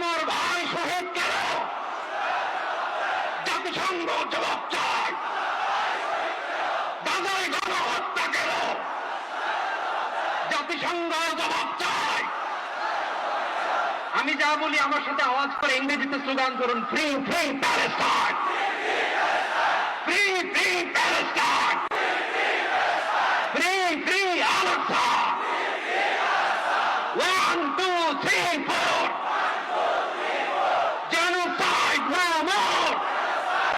আমার ভাই শহীদ কেন? জাতিসংঘ জবাব চায়। গাজায় গণহত্যা কেন? জাতিসংঘ জবাব চায়। আমি যা বলি আমার সাথে আওয়াজ করে ইংরেজিতে স্লোগান করুন free free Palestine free free Palestine free free আলাক্সা one two three four